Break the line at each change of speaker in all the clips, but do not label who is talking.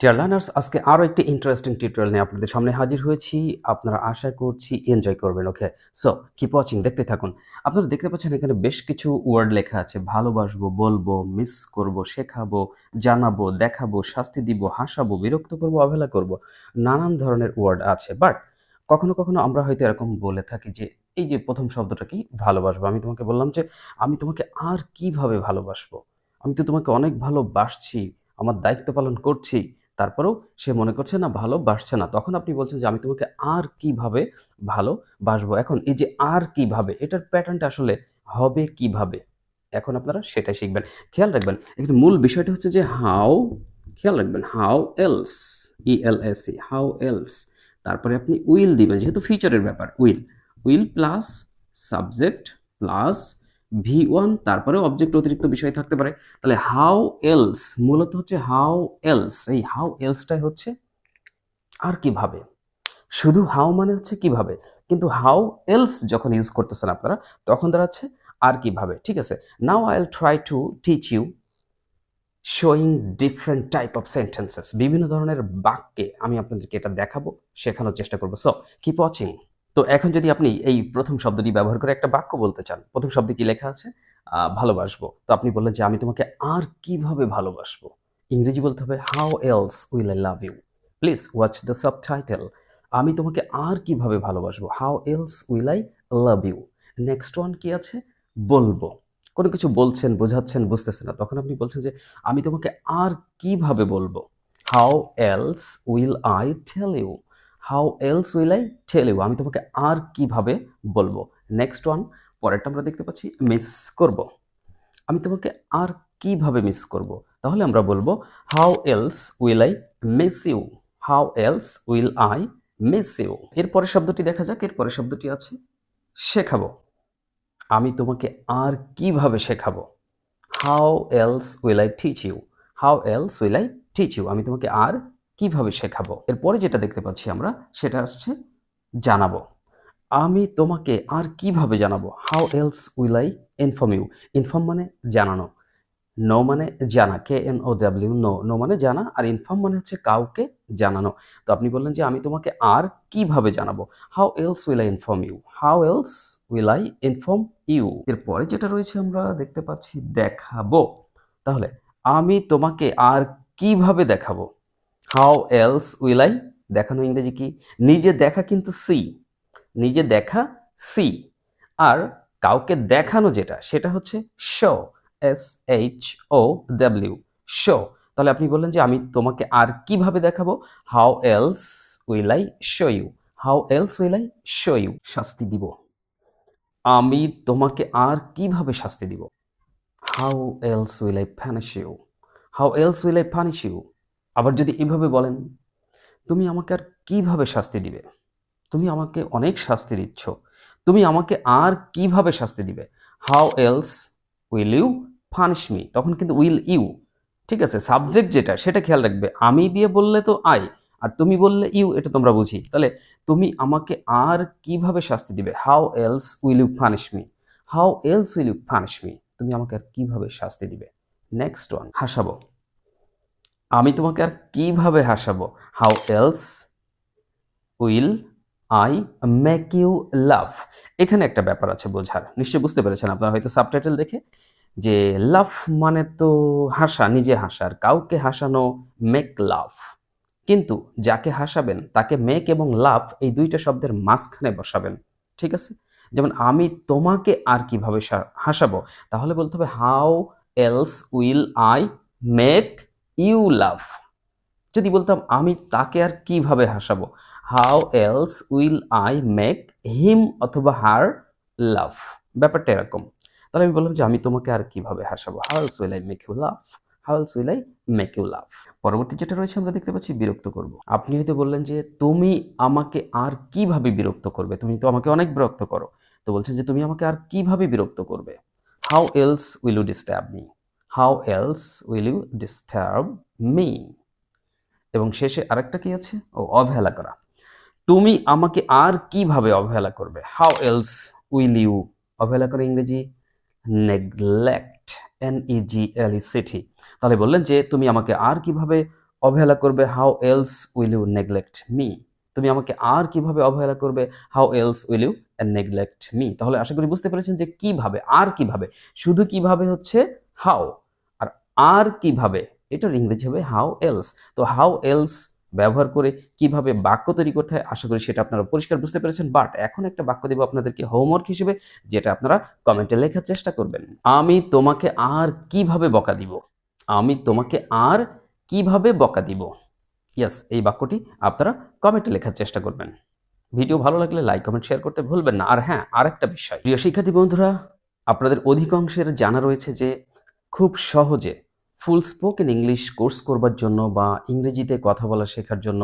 Dear learners আজকে আরও একটি ইন্টারেস্টিং টিউটোরিয়াল নিয়ে আপনাদের সামনে হাজির হয়েছি। আপনারা আশা করছি এনজয় করবেন ওকে সো কিপ ওয়াচিং দেখতে থাকুন। আপনারা দেখতে পাচ্ছেন এখানে বেশ কিছু ওয়ার্ড লেখা আছে। ভালোবাসবো, বলব মিস করব, শেখাবো, জানাব, দেখাবো, শাস্তি দিব, হাসাবো, বিরক্ত করব, অবহেলা করব, নানান ধরনের ওয়ার্ড আছে। বাট কখনো কখনো আমরা হয়তো এরকম বলে থাকি যে, এই যে প্রথম শব্দটা কি? ভালোবাসবো। আমি তোমাকে বললাম যে, আমি তোমাকে আর কীভাবে ভালোবাসবো? আমি তো তোমাকে অনেক ভালোবাসছি, আমার দায়িত্ব পালন করছি তারপরেও সে মনে করছে, না, ভালো বাসছে না। তখন আপনি বলছেন যে, আমি তোমাকে আর কীভাবে ভালো বাসবো? এখন এই যে, আর কীভাবে? এটার প্যাটার্নটা আসলে হবে কীভাবে? এখন আপনারা সেটাই শিখবেন। খেয়াল রাখবেন, এখানে মূল বিষয়টা হচ্ছে যে, হাউ, খেয়াল রাখবেন, how else E L S E how else, তারপরে আপনি উইল দিবেন, যেহেতু ফিচারের ব্যাপার, will. Will plus subject plus V one তারপরে অবজেক্ট অতিরিক্ত বিষয় থাকতে পারে। তাহলে হাউ এলস মূলত হচ্ছে হাউ এলস এই হাউ এলসটাই হচ্ছে আর কীভাবে? শুধু হাউ মানে হচ্ছে কীভাবে? কিন্তু হাউ এলস যখন ইউজ করতেছেন আপনারা, তখন দাঁড়াচ্ছে আর কীভাবে, ঠিক আছে? Now I will try to teach you showing different type of sentences বিভিন্ন ধরনের বাক্যে আমি আপনাদেরকে এটা দেখাবো, শেখানোর চেষ্টা করব। সো কিপ ওয়াচিং তো এখন যদি আপনি এই প্রথম শব্দটি ব্যবহার করে একটা বাক্য বলতে চান, প্রথম শব্দে কি লেখা আছে? ভালোবাসবো। তো আপনি বললেন যে আমি তোমাকে আর কীভাবে ভালোবাসবো? ইংরেজি বলতে হবে how else will I love you please watch the subtitle আমি তোমাকে আর কীভাবে ভালোবাসবো? How else will I love you next one কি আছে? বলব। কোনো কিছু বলছেন, বোঝাচ্ছেন, বুঝতেছেন না। তখন আপনি বলছেন যে, আমি তোমাকে আর কীভাবে বলব? How else will I tell you how else will I tell you আমি তোমাকে আর কীভাবে বলব? নেক্সট ওয়ান পরেরটা আমরা দেখতে পাচ্ছি মিস করব। আমি তোমাকে আর কীভাবে মিস করব? তাহলে আমরা বলব how else will I miss you how else will I miss you এরপরের শব্দটি দেখা যাক, এরপরের শব্দটি আছে, শেখাবো। আমি তোমাকে আর কীভাবে শেখাবো? How else will I teach you how else will I teach you আমি তোমাকে আর কীভাবে শেখাবো? এরপরে যেটা দেখতে পাচ্ছি আমরা, সেটা আসছে জানাব। আমি তোমাকে আর কীভাবে জানাব? How else will I inform you inform মানে জানানো। নো মানে জানা। K N O W know know মানে জানা আর ইনফর্ম মানে হচ্ছে কাউকে জানানো। তো আপনি বললেন যে আমি তোমাকে আর কীভাবে জানাব? How else will I inform you how else will I inform you এরপরে যেটা রয়েছে আমরা দেখতে পাচ্ছি, দেখাবো। তাহলে আমি তোমাকে আর কীভাবে দেখাবো? How else will I? দেখানো ইংরেজি কি? নিজে দেখা কিন্তু সি। নিজে দেখা সি। আর কাউকে দেখানো যেটা, সেটা হচ্ছে show, S H O W. Show. তাহলে আপনি বললেন যে আমি তোমাকে আর কীভাবে দেখাবো? How else will I show you. How else will I show you. শাস্তি দিব। আমি তোমাকে আর কীভাবে শাস্তি দিব? How else will I punish you. How else will I punish you? আবার যদি এভাবে বলেন, তুমি আমাকে আর কীভাবে শাস্তি দিবে? তুমি আমাকে অনেক শাস্তি দিচ্ছ। তুমি আমাকে আর কীভাবে শাস্তি দিবে? How else will you punish me তখন কিন্তু উইল ইউ ঠিক আছে সাবজেক্ট যেটা, সেটা খেয়াল রাখবে। আমি দিয়ে বললে তো আই আর তুমি বললে ইউ এটা তোমরা বুঝি। তাহলে তুমি আমাকে আর কীভাবে শাস্তি দিবে? How else will you punish me how else will you punish me তুমি আমাকে আর কীভাবে শাস্তি দিবে? নেক্সট ওয়ান হাসাবো। আমি তোমাকে আর কীভাবে হাসাবো? How else will I make you love এখানে একটা ব্যাপার আছে বোঝার। নিশ্চয়ই বুঝতে পেরেছেন আপনারা হয়তো সাবটাইটেল দেখে? যে লাভ মানে তো হাসা, নিজে হাসার কাউকে হাসানো মেক লাভ কিন্তু যাকে হাসাবেন, তাকে মেক এবং লাভ এই দুইটা শব্দের মাঝখানে বসাবেন। ঠিক আছে? যেমন আমি তোমাকে আর কীভাবে হাসাবো? তাহলে বলতে হবে how else will I make you love. যদি বলতাম, আমি তাকে আর কীভাবে হাসাবো? How else will I make him অথবা হার লাভ? ব্যাপারটা এরকম। তাহলে আমি বললাম যে, আমি তোমাকে আর কীভাবে হাসাবো? How else will I make you love? How else will I make you love? পরবর্তী যেটা রয়েছে, আমরা দেখতে পাচ্ছি, বিরক্ত করব। আপনি হয়তো বললেন যে, তুমি আমাকে আর কীভাবে বিরক্ত করবে? তুমি তো আমাকে অনেক বিরক্ত করো। তো বলছেন যে, তুমি আমাকে আর কীভাবে বিরক্ত করবে? How else will you disturb me? How else will you disturb me এবং শেষে আরেকটা কি আছে? ও, অবহেলা করা। তুমি আমাকে আর কীভাবে অবহেলা করবে? হাউ এলস উইল ইউ অবহেলা করে ইংরেজি neglect N E G L E C T তাহলে বললেন যে, তুমি আমাকে আর কীভাবে অবহেলা করবে? How else will you neglect me তুমি আমাকে আর কীভাবে অবহেলা করবে? How else will you neglect me তাহলে আশা করি বুঝতে পেরেছেন যে কীভাবে, আর কীভাবে? শুধু কীভাবে হচ্ছে হাউ আর কীভাবে? এটার ইংরেজি হবে হাউ এলস তো হাউ এলস ব্যবহার করে কীভাবে বাক্য তৈরি করতে হয়, আশা করি সেটা আপনারা পরিষ্কার বুঝতে পেরেছেন। বাট এখন একটা বাক্য দেবো আপনাদেরকে হোমওয়ার্ক হিসেবে, যেটা আপনারা কমেন্টে লেখার চেষ্টা করবেন। আমি তোমাকে আর কীভাবে বকা দিব? আমি তোমাকে আর কীভাবে বকা দিব? ইয়াস এই বাক্যটি আপনারা কমেন্টে লেখার চেষ্টা করবেন। ভিডিও ভালো লাগলে লাইক কমেন্ট শেয়ার করতে ভুলবেন না। আর হ্যাঁ আরেকটা বিষয়। প্রিয় শিক্ষার্থী বন্ধুরা, আপনাদের অধিকাংশের জানা রয়েছে যে খুব সহজে ফুল স্পোকেন ইংলিশ কোর্স করবার জন্য বা ইংরেজিতে কথা বলা শেখার জন্য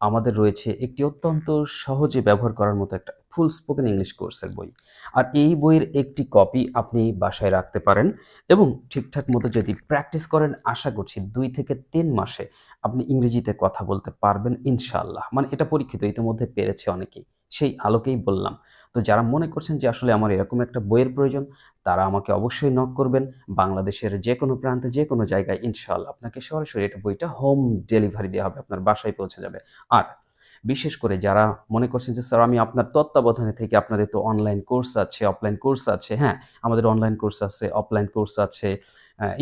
আমাদের রয়েছে একটি অত্যন্ত সহজে ব্যবহার করার মতো একটা ফুল স্পোকেন ইংলিশ কোর্সের বই। আর এই বইয়ের একটি কপি আপনি বাসায় রাখতে পারেন এবং ঠিকঠাক মতো যদি প্র্যাকটিস করেন, আশা করছি দুই থেকে তিন মাসে আপনি ইংরেজিতে কথা বলতে পারবেন ইনশাল্লাহ মানে এটা পরীক্ষিত, ইতিমধ্যে পেরেছে অনেকেই। সেই আলোকেই বললাম। তো যারা মনে করছেন যে আসলে আমার এরকম একটা বইয়ের প্রয়োজন, তারা আমাকে অবশ্যই নক করবেন। বাংলাদেশের যে কোনো প্রান্তে যে কোনো জায়গায় ইনশাল্লাহ আপনাকে সরাসরি এটা বইটা হোম ডেলিভারি দেওয়া হবে, আপনার বাসায় পৌঁছে যাবে। আর বিশেষ করে যারা মনে করছেন যে, স্যার, আমি আপনার তত্ত্বাবধানে থেকে আপনাদের তো অনলাইন কোর্স আছে অফলাইন কোর্স আছে। হ্যাঁ আমাদের অনলাইন কোর্স আছে অফলাইন কোর্স আছে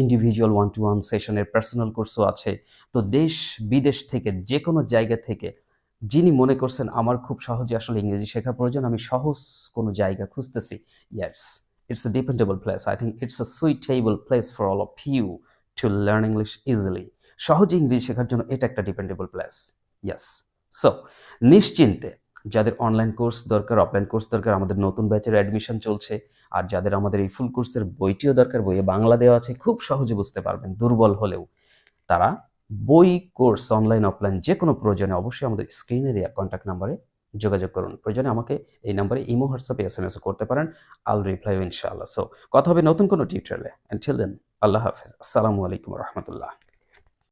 ইন্ডিভিজুয়াল ওয়ান টু ওয়ান সেশনের পার্সোনাল কোর্সও আছে। তো দেশ বিদেশ থেকে যে কোনো জায়গা থেকে যিনি মনে করছেন আমার খুব সহজে আসলে ইংরেজি শেখা প্রয়োজন, আমি সহজ কোনো জায়গা খুঁজতেছি। Yes it's a dependable place I think it's a suitable place for all of you to learn English easily সহজে ইংরেজি শেখার জন্য এটা একটা ডিপেন্ডেবল প্লেস ইয়াস সো নিশ্চিন্তে যাদের অনলাইন কোর্স দরকার অফলাইন কোর্স দরকার, আমাদের নতুন ব্যাচের অ্যাডমিশন চলছে, আর যাদের আমাদের এই ফুল কোর্সের বইটিও দরকার, বইয়ে বাংলা দেওয়া আছে, খুব সহজে বুঝতে পারবেন, দুর্বল হলেও তারা বই, কোর্স, অনলাইন, অফলাইন যে কোনো প্রয়োজনে অবশ্যই আমাদের স্ক্রিনের কন্ট্যাক্ট নাম্বারে যোগাযোগ করুন। প্রয়োজনে আমাকে এই নাম্বারে ইমো হোয়াটসঅ্যাপে এস এম এস করতে পারেন। আল রিপ্লাই ইনশাআল্লাহ। সো কথা হবে নতুন কোনো টিউটোরিয়ালে অ্যান্ড দেন আল্লাহ হাফিজ। আসসালামু আলাইকুম রহমতুল্লাহ।